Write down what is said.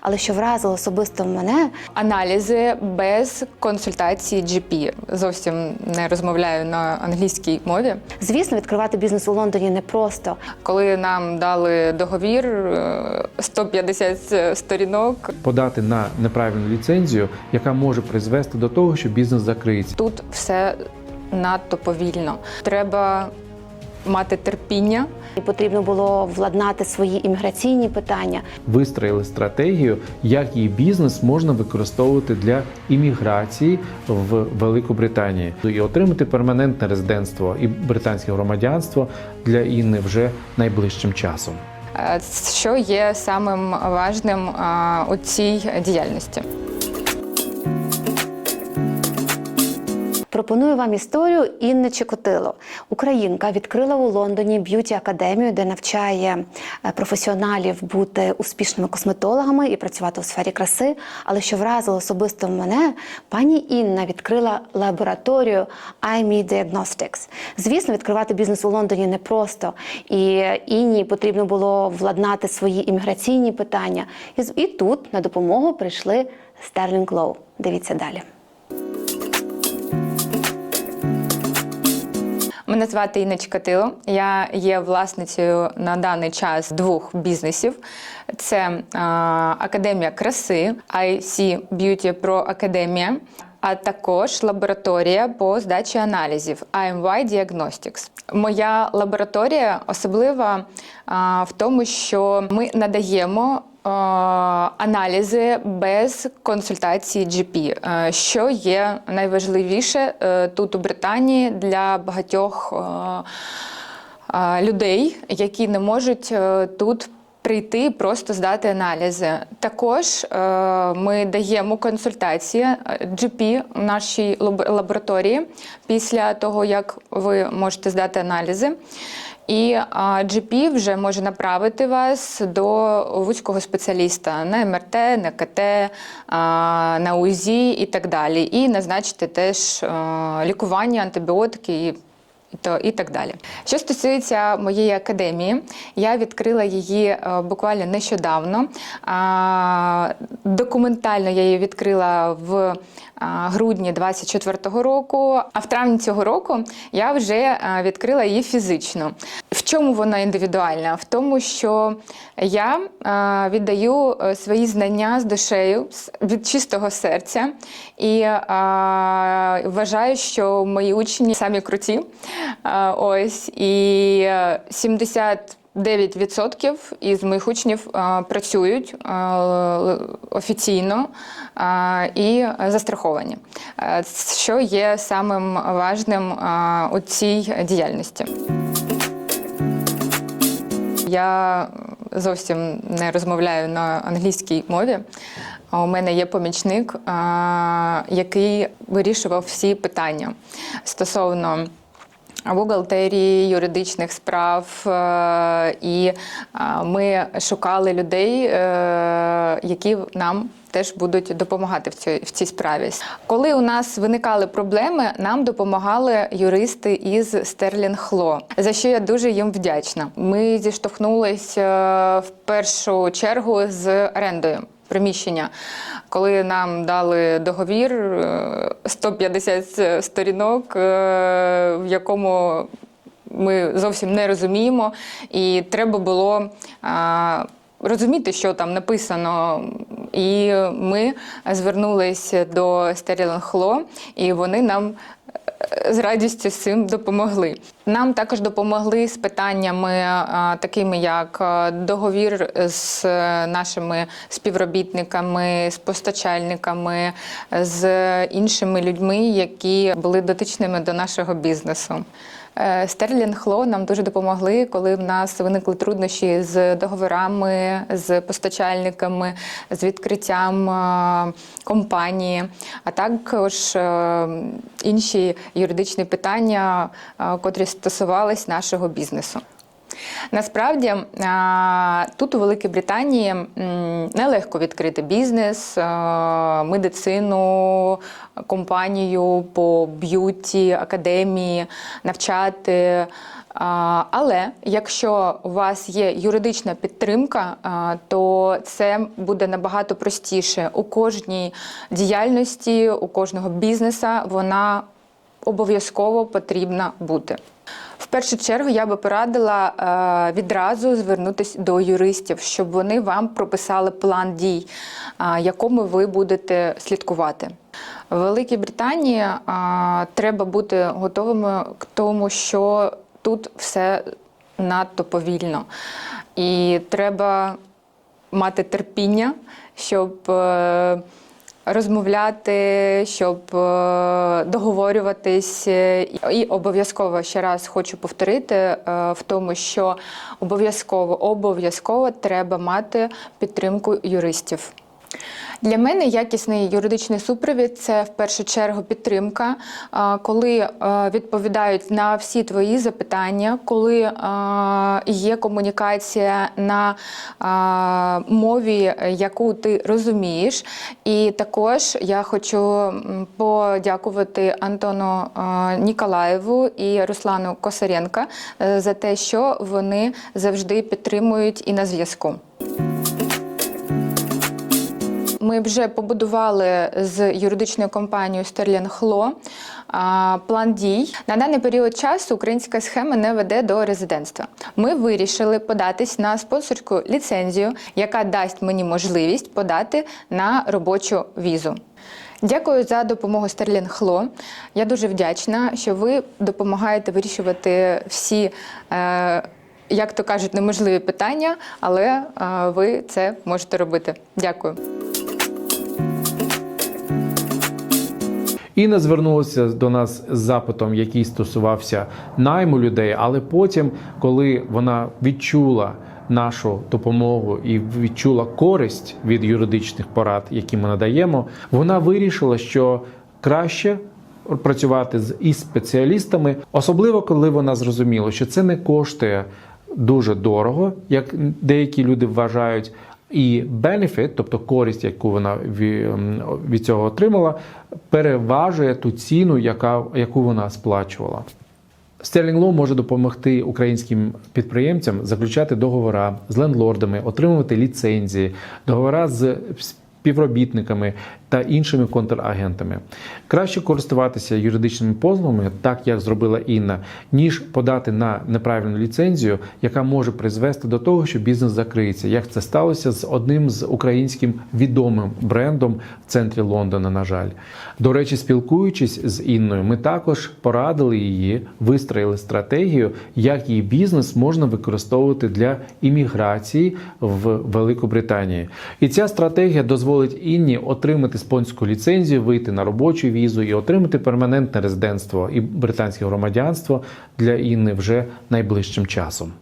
Але що вразило особисто мене, Аналізи без консультації GP. Зовсім не розмовляю на англійській мові. звісно, відкривати бізнес у Лондоні непросто. Коли нам дали договір е, 150 сторінок, подати на неправильну ліцензію, яка може призвести до того, що бізнес закриється. тут все надто повільно. Треба мати терпіння. І потрібно було владнати свої імміграційні питання. Вистроїли стратегію, як її бізнес можна використовувати для імміграції в Велику Британію і отримати перманентне резидентство і британське громадянство для Інни вже найближчим часом. Е, Що є самим важним е, у цій діяльності? Пропоную вам історію Інни Чекотило. Українка відкрила у Лондоні б'юті академію, де навчає е, професіоналів бути успішними косметологами і працювати у сфері краси. Але що вразило особисто мене, пані Інна відкрила лабораторію iMe Diagnostics. Звісно, відкривати бізнес у Лондоні непросто, і Інні потрібно було владнати свої імміграційні питання. І, тут на допомогу прийшли Sterling Glow. Дивіться далі. Мене звати Інна Чикатило. Я є власницею на даний час двох бізнесів. Це Академія краси, IC Beauty Pro Академія, а також лабораторія по здачі аналізів IMY Diagnostics. Моя лабораторія особлива в тому, що ми надаємо аналізи без консультації GP, е, що є найважливіше е, тут у Британії для багатьох е, людей, які не можуть тут. Прийти і просто здати аналізи. Також ми даємо консультації GP в нашій лабораторії після того, як ви можете здати аналізи. І GP вже може направити вас до вузького спеціаліста на МРТ, на КТ, на УЗІ і так далі. І назначити теж лікування, антибіотики то і так далі. Що стосується моєї академії, я відкрила її е, буквально нещодавно. Документально я її відкрила в грудні 24-го року. А в травні цього року я вже е, відкрила її фізично. В чому вона індивідуальна? В тому, що я е, віддаю е, свої знання з душею від чистого серця і вважаю, що мої учні самі круті. Ось і 70 9% із моїх учнів е, працюють е, офіційно е, і застраховані, що є самим важним у цій діяльності. Я зовсім не розмовляю на англійській мові. У мене є помічник, який вирішував всі питання стосовно бухгалтерії, юридичних справ. е, І ми шукали людей, е, які нам теж будуть допомагати в цій, в цій справі. Коли у нас виникали проблеми, нам допомагали юристи із Law, за що я дуже їм вдячна. Ми зіштовхнулися е, в першу чергу з орендою приміщення. Коли нам дали договір е, 150 сторінок, е, якому ми зовсім не розуміємо, і треба було а, розуміти, що там написано. І ми звернулися до Law, і вони нам з радістю з цим допомогли. Нам також допомогли з питаннями, такими як договір з е, нашими співробітниками, з постачальниками, з іншими людьми, які були дотичними до нашого бізнесу. Е, Лоу нам дуже допомогли, коли в нас виникли труднощі з договорами, з постачальниками, з відкриттям е, компанії, а також е, інші юридичні питання, котрі стосувались нашого бізнесу. Насправді тут у Великій Британії нелегко відкрити бізнес, медицину, компанію по б'юті, академії, навчати. Але якщо у вас є юридична підтримка, то це буде набагато простіше. У кожній діяльності, у кожного бізнеса вона обов'язково потрібна бути. В першу чергу я би порадила е, відразу звернутися до юристів, щоб вони вам прописали план дій, е, якому ви будете слідкувати. В Великій Британії е, треба бути готовими к тому, що тут все надто повільно. І треба мати терпіння, щоб. Розмовляти, щоб е, договорюватись. Е, І обов'язково ще раз хочу повторити е, в тому, що обов'язково обов'язково треба мати підтримку юристів. Для мене якісний юридичний супровід це в першу чергу підтримка, коли е, відповідають на всі твої запитання, коли е, є комунікація на е, мові, яку ти розумієш. І також я хочу подякувати Антону Ніколаєву і Руслану Косаренка за те, що вони завжди підтримують і на зв'язку. Ми вже побудували з юридичною компанією Law план дій. На даний період часу українська схема не веде до резидентства. Ми вирішили податись на спонсорську ліцензію, яка дасть мені можливість подати на робочу візу. Дякую за допомогу Law. Я дуже вдячна, що ви допомагаєте вирішувати всі. Е, як то кажуть, неможливі питання, але е, ви це можете робити. Дякую. Інна звернулася до нас з запитом, який стосувався найму людей, але потім, коли вона відчула нашу допомогу і відчула користь від юридичних порад, які ми надаємо, вона вирішила, що краще. Працювати з із спеціалістами, особливо коли вона зрозуміла, що це не коштує дуже дорого, як деякі люди вважають, і бенефіт, тобто користь, яку вона від цього отримала, переважує ту ціну, яка, яку вона сплачувала. Sterling Law може допомогти українським підприємцям заключати договори з лендлордами, отримувати ліцензії, договори з співробітниками та іншими контрагентами. Краще користуватися юридичними позовами, так як зробила Інна, ніж подати на неправильну ліцензію, яка може призвести до того, що бізнес закриється, як це сталося з одним з українським відомим брендом в центрі Лондона. На жаль, до речі, спілкуючись з Інною, ми також порадили її, вистроїли стратегію, як її бізнес можна використовувати для імміграції в Велику Британію. І ця стратегія дозволить Інні отримати спонсорську ліцензію, вийти на робочу візу і отримати перманентне резидентство і британське громадянство для Інни вже найближчим часом.